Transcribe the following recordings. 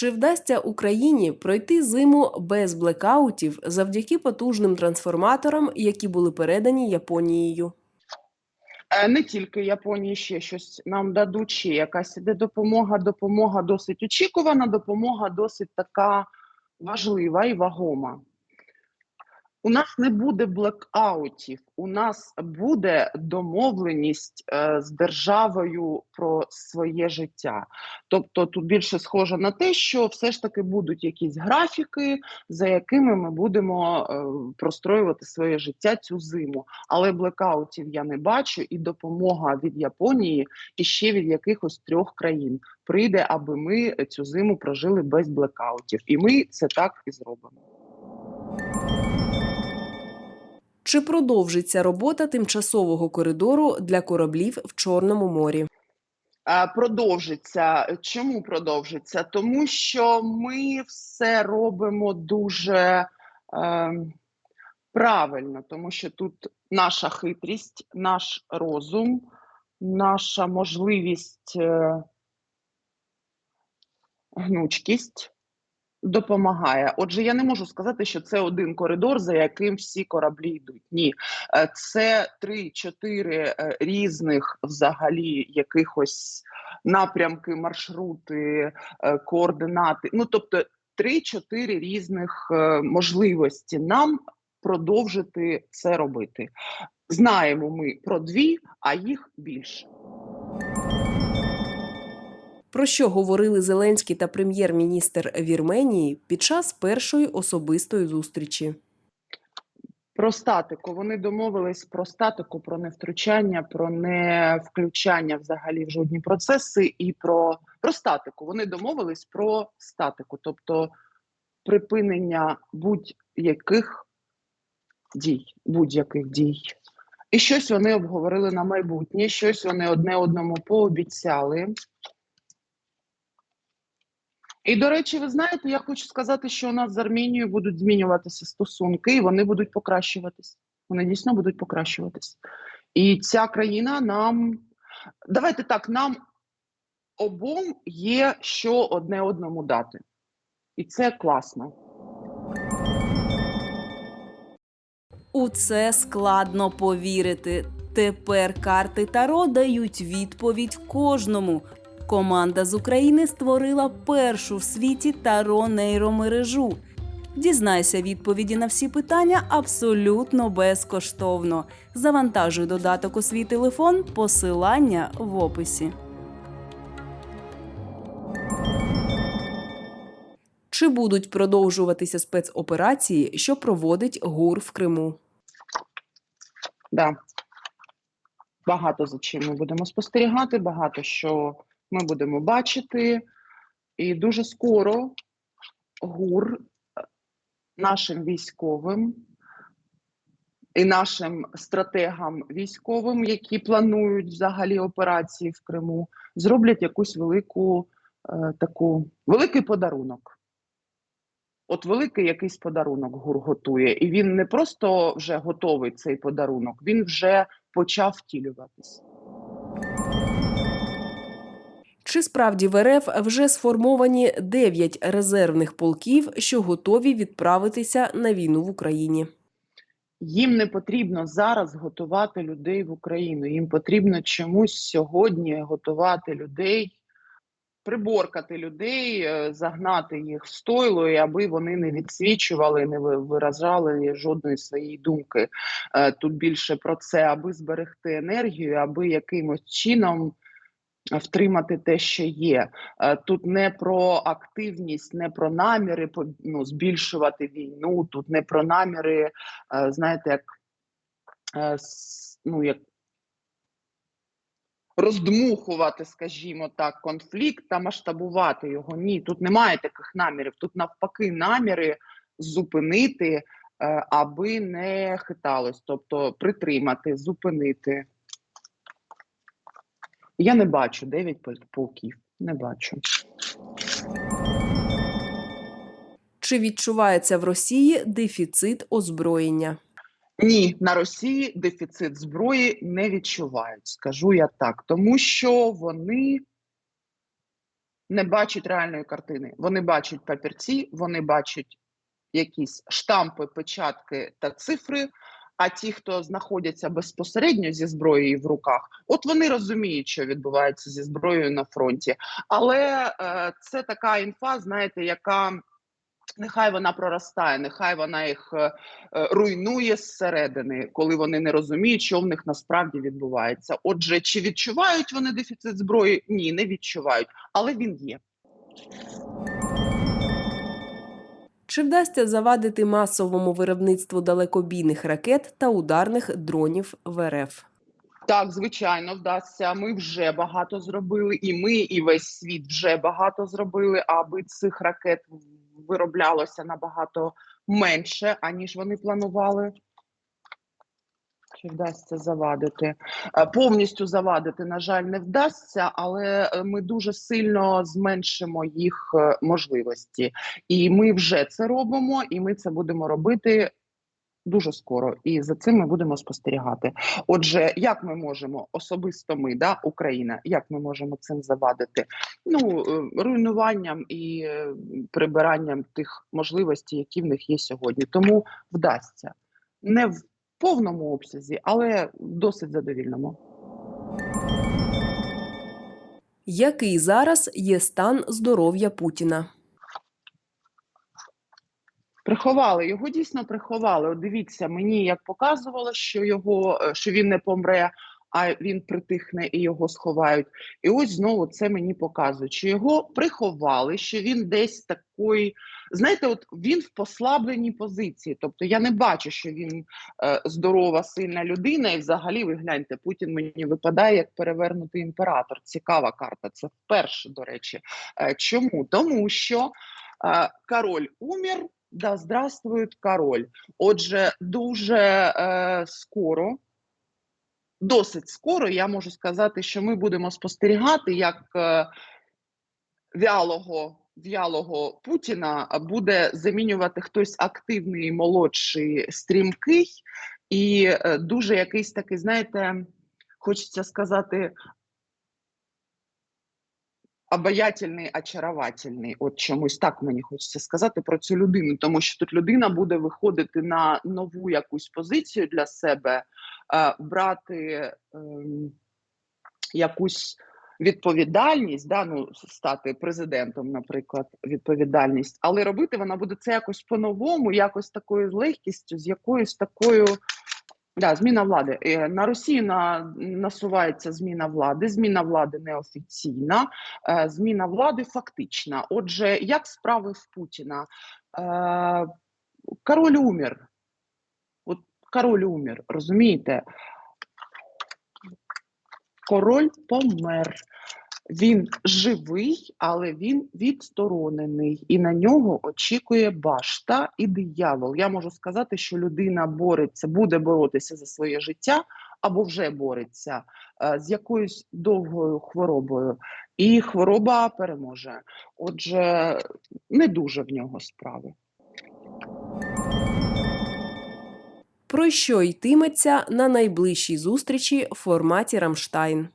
Чи вдасться Україні пройти зиму без блекаутів завдяки потужним трансформаторам, які були передані Японією? Е, Не тільки Японії, ще щось нам дадуть, ще якась іде допомога. Допомога досить очікувана, допомога досить така важлива і вагома. У нас не буде блекаутів, у нас буде домовленість е, з державою про своє життя. Тобто тут більше схоже на те, що все ж таки будуть якісь графіки, за якими ми будемо е, простроювати своє життя цю зиму. Але блекаутів я не бачу, і допомога від Японії і ще від якихось трьох країн прийде, аби ми цю зиму прожили без блекаутів. І ми це так і зробимо. Чи продовжиться робота тимчасового коридору для кораблів в Чорному морі? Продовжиться. Чому продовжиться? Тому що ми все робимо дуже е, правильно, тому що тут наша хитрість, наш розум, наша можливість, е, гнучкість допомагає. Отже, я не можу сказати, що це один коридор, за яким всі кораблі йдуть. Ні, Е, це три-чотири е, різних взагалі якихось напрямки, маршрути, е, координати. Ну тобто три-чотири різних можливості нам продовжити це робити. Знаємо ми про дві, а їх більше. Про що говорили Зеленський та прем'єр-міністр Вірменії під час першої особистої зустрічі? Про статику вони домовились про статику, про невтручання, про не включання взагалі в жодні процеси, і про, про статику. Вони домовились про статику, тобто припинення будь-яких дій, будь-яких дій. І щось вони обговорили на майбутнє, щось вони одне одному пообіцяли. І, до речі, ви знаєте, я хочу сказати, що у нас з Армінією будуть змінюватися стосунки, і вони будуть покращуватись. Вони дійсно будуть покращуватись. І ця країна нам, давайте так, нам обом є що одне одному дати. І це класно. У це складно повірити. Тепер карти Таро дають відповідь кожному. Команда з України створила першу в світі Таро нейромережу. Дізнайся відповіді на всі питання абсолютно безкоштовно. Завантажуй додаток у свій телефон, посилання в описі. Чи будуть продовжуватися спецоперації, що проводить ГУР в Криму? Да. Багато за чим ми будемо спостерігати, багато що ми будемо бачити. І дуже скоро ГУР е, нашим військовим і нашим стратегам військовим, які планують взагалі операції в Криму, зроблять якусь велику е, таку великий подарунок. От великий якийсь подарунок ГУР готує, і він не просто вже готовий цей подарунок, він вже почав втілюватись. Чи справді в РФ вже сформовані 9 резервних полків, що готові відправитися на війну в Україні? Їм не потрібно зараз готувати людей в Україну. Їм потрібно чомусь сьогодні готувати людей, приборкати людей, е, загнати їх в стойло, аби вони не відсвічували, не виражали жодної своєї думки. Е, Тут більше про це, аби зберегти енергію, аби якимось чином. Втримати те, що є. Е, Тут не про активність, не про наміри ну, збільшувати війну, тут не про наміри, е, знаєте, як, е, ну, як роздмухувати, скажімо так, конфлікт та масштабувати його. Ні, тут немає таких намірів. Тут навпаки наміри зупинити, аби не хиталось, тобто притримати, зупинити. Я не бачу 9 пол- полків. Не бачу. Чи відчувається в Росії дефіцит озброєння? Ні, на Росії дефіцит зброї не відчувають, скажу я так, тому що вони не бачать реальної картини. Вони бачать папірці, вони бачать якісь штампи, печатки та цифри. А ті, хто знаходяться безпосередньо зі зброєю в руках, от вони розуміють, що відбувається зі зброєю на фронті. Але е, це така інфа, знаєте, яка нехай вона проростає, нехай вона їх е, е, руйнує зсередини, коли вони не розуміють, що в них насправді відбувається. Отже, чи відчувають вони дефіцит зброї? Ні, не відчувають, але він є. Чи вдасться завадити масовому виробництву далекобійних ракет та ударних дронів в РФ? Так, звичайно, вдасться. Ми вже багато зробили, і ми, і весь світ вже багато зробили, аби цих ракет вироблялося набагато менше, аніж вони планували. Чи вдасться завадити? Е, Повністю завадити, на жаль, не вдасться, але е, ми дуже сильно зменшимо їх е, можливості. І ми вже це робимо, і ми це будемо робити дуже скоро. І за цим ми будемо спостерігати. Отже, як ми можемо особисто ми, да, Україна, як ми можемо цим завадити? Ну руйнуванням і прибиранням тих можливостей, які в них є сьогодні. Тому вдасться не в повному обсязі, але досить задовільному. Який зараз є стан здоров'я Путіна? Приховали його дійсно приховали. От дивіться, мені як показувало, що його е, що він не помре, а він притихне і його сховають. І ось знову це мені показує, що його приховали, що він десь такий, знаєте, от він в послабленій позиції. Тобто я не бачу, що він е, здорова, сильна людина, і взагалі ви гляньте, Путін мені випадає як перевернутий імператор. Цікава карта. Це вперше, до речі. Е, чому? Тому що е, король умер. Да, здравствует король. Отже, дуже е, скоро, досить скоро, я можу сказати, що ми будемо спостерігати, як е, вялого, вялого Путіна буде замінювати хтось активний, молодший, стрімкий і е, дуже якийсь такий, знаєте, хочеться сказати, обаятельний, очаровательний. От чомусь так мені хочеться сказати про цю людину, тому що тут людина буде виходити на нову якусь позицію для себе, е, брати ем, якусь відповідальність, да, ну, стати президентом, наприклад, відповідальність, але робити вона буде це якось по-новому, якось такою легкістю, з якоюсь такою. Да, зміна влади Е, на Росії на насувається зміна влади. Зміна влади неофіційна, е, зміна влади фактична. Отже, як справи в Путіна? Е, король умер. От король умер, розумієте? Король помер. Він живий, але він відсторонений, і на нього очікує башта і диявол. Я можу сказати, що людина бореться, буде боротися за своє життя або вже бореться е, з якоюсь довгою хворобою, і хвороба переможе. Отже, не дуже в нього справи. Про що йтиметься на найближчій зустрічі в форматі Рамштайн?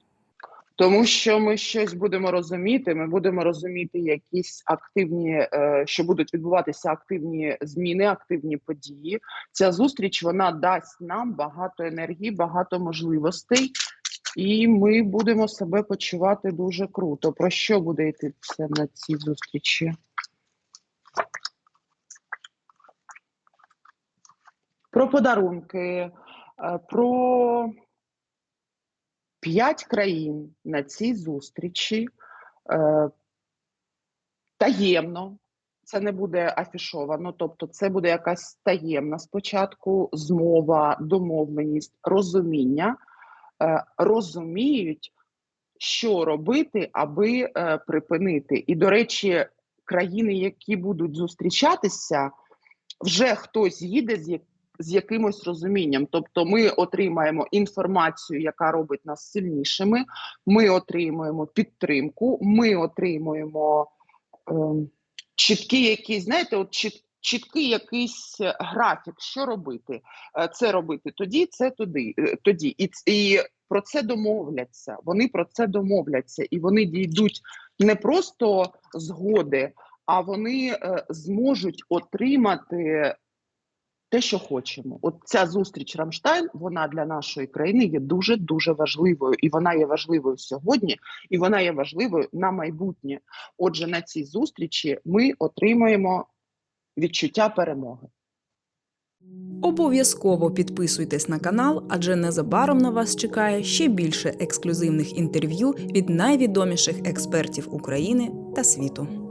Тому що ми щось будемо розуміти. Ми будемо розуміти якісь активні, е, що будуть відбуватися активні зміни, активні події. Ця зустріч вона дасть нам багато енергії, багато можливостей, і ми будемо себе почувати дуже круто. Про що буде йтися на цій зустрічі? Про подарунки, е, про п'ять країн на цій зустрічі е, таємно. Це не буде афішовано, тобто це буде якась таємна спочатку змова, домовленість, розуміння, е, розуміють, що робити, аби припинити. І, до речі, країни, які будуть зустрічатися, вже хтось їде з як- з якимось розумінням. Тобто, ми отримаємо інформацію, яка робить нас сильнішими. Ми отримуємо підтримку, ми отримуємо ем, чіткий якийсь, знаєте, от чіт, чіткий якийсь е, графік, що робити. Е, Це робити тоді, це туди, е, тоді. І, і про це домовляться. Вони про це домовляться, і вони дійдуть не просто згоди, а вони е, зможуть отримати те, що хочемо. От ця зустріч Рамштайн, вона для нашої країни є дуже дуже важливою, і вона є важливою сьогодні, і вона є важливою на майбутнє. Отже, на цій зустрічі ми отримаємо відчуття перемоги. Обов'язково підписуйтесь на канал, адже незабаром на вас чекає ще більше ексклюзивних інтерв'ю від найвідоміших експертів України та світу.